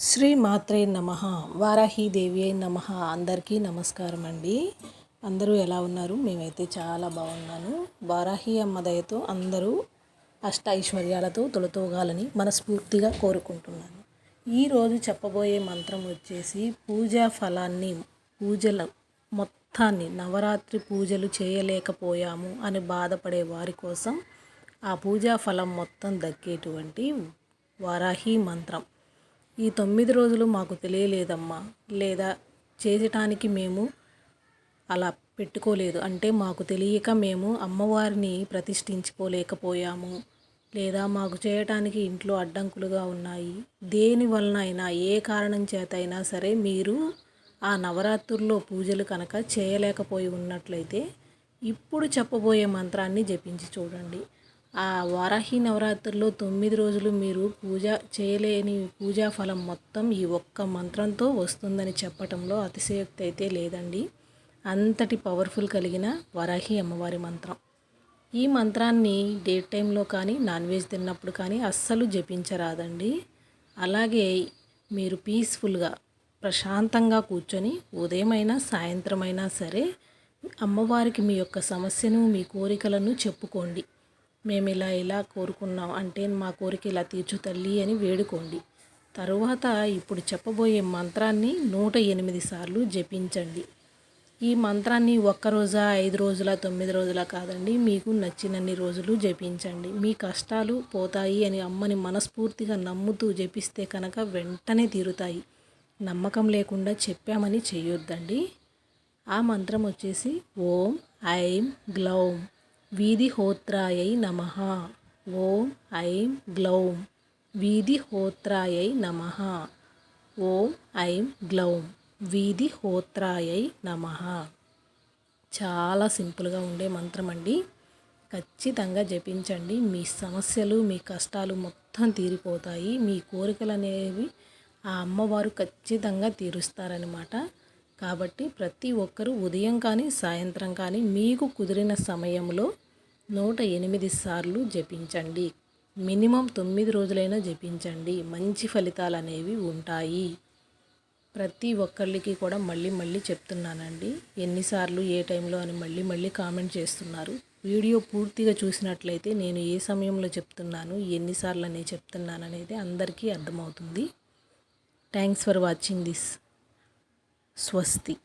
శ్రీ మాత్రే నమ. వారాహీదేవి అయి నమ. అందరికీ నమస్కారం అండి. అందరూ ఎలా ఉన్నారు? మేమైతే చాలా బాగున్నాను. వారాహి అమ్మ దయతో అందరూ అష్ట ఐశ్వర్యాలతో తొలతోగాలని మనస్ఫూర్తిగా కోరుకుంటున్నాను. ఈరోజు చెప్పబోయే మంత్రం వచ్చేసి పూజా ఫలాన్ని పూజల మొత్తాన్ని నవరాత్రి పూజలు చేయలేకపోయాము అని బాధపడే వారి కోసం ఆ పూజా ఫలం మొత్తం దక్కేటువంటి వారాహి మంత్రం. ఈ తొమ్మిది రోజులు మాకు తెలియలేదమ్మా. లేదా చేయటానికి మేము అలా పెట్టుకోలేదు. అంటే మాకు తెలియక మేము అమ్మవారిని ప్రతిష్ఠించుకోలేకపోయాము. లేదా మాకు చేయటానికి ఇంట్లో అడ్డంకులుగా ఉన్నాయి. దేని వలన అయినా ఏ కారణం చేత అయినా సరే మీరు ఆ నవరాత్రుల్లో పూజలు కనుక చేయలేకపోయి ఉన్నట్లయితే ఇప్పుడు చెప్పబోయే మంత్రాన్ని జపించి చూడండి. ఆ వారాహి నవరాత్రుల్లో తొమ్మిది రోజులు మీరు పూజ చేయలేని పూజా ఫలం మొత్తం ఈ ఒక్క మంత్రంతో వస్తుందని చెప్పటంలో అతిశయోక్తి అయితే లేదండి. అంతటి పవర్ఫుల్ కలిగిన వరాహి అమ్మవారి మంత్రం. ఈ మంత్రాన్ని డే టైంలో కానీ నాన్ వెజ్ తిన్నప్పుడు కానీ అస్సలు జపించరాదండి. అలాగే మీరు పీస్ఫుల్గా ప్రశాంతంగా కూర్చొని ఉదయమైనా సాయంత్రమైనా సరే అమ్మవారికి మీ యొక్క సమస్యను మీ కోరికలను చెప్పుకోండి. మేము ఇలా ఇలా కోరుకున్నాం అంటే మా కోరిక ఇలా తీర్చు తల్లి అని వేడుకోండి. తరువాత ఇప్పుడు చెప్పబోయే మంత్రాన్ని నూట ఎనిమిది సార్లు జపించండి. ఈ మంత్రాన్ని ఒక్కరోజా ఐదు రోజుల తొమ్మిది రోజుల కాదండి మీకు నచ్చినన్ని రోజులు జపించండి. మీ కష్టాలు పోతాయి అని అమ్మని మనస్ఫూర్తిగా నమ్ముతూ జపిస్తే కనుక వెంటనే తీరుతాయి. నమ్మకం లేకుండా చెప్పామని చేయొద్దండి. ఆ మంత్రం వచ్చేసి ఓం ఐం గ్లౌం. వీధిహోత్రాయై నమ. ఓం ఐం గ్లౌం. వీధిహోత్రాయై నమ. ఓం ఐం గ్లౌం. వీధిహోత్రాయై నమ. చాలా సింపుల్గా ఉండే మంత్రం అండి. ఖచ్చితంగా జపించండి. మీ సమస్యలు మీ కష్టాలు మొత్తం తీరిపోతాయి. మీ కోరికలు అనేవి ఆ అమ్మవారు ఖచ్చితంగా తీరుస్తారనమాట కాబట్టి ప్రతి ఒక్కరూ ఉదయం కానీ సాయంత్రం కానీ మీకు కుదిరిన సమయంలో నూట ఎనిమిది సార్లు జపించండి. మినిమం తొమ్మిది రోజులైనా జపించండి. మంచి ఫలితాలు అనేవి ఉంటాయి. ప్రతి ఒక్కరికి కూడా మళ్ళీ మళ్ళీ చెప్తున్నానండి. ఎన్నిసార్లు ఏ టైంలో అని మళ్ళీ మళ్ళీ కామెంట్ చేస్తున్నారు. వీడియో పూర్తిగా చూసినట్లయితే నేను ఏ సమయంలో చెప్తున్నాను ఎన్నిసార్లు అనేది చెప్తున్నాను అనేది అందరికీ అర్థమవుతుంది. Thanks for watching this. స్వస్తి.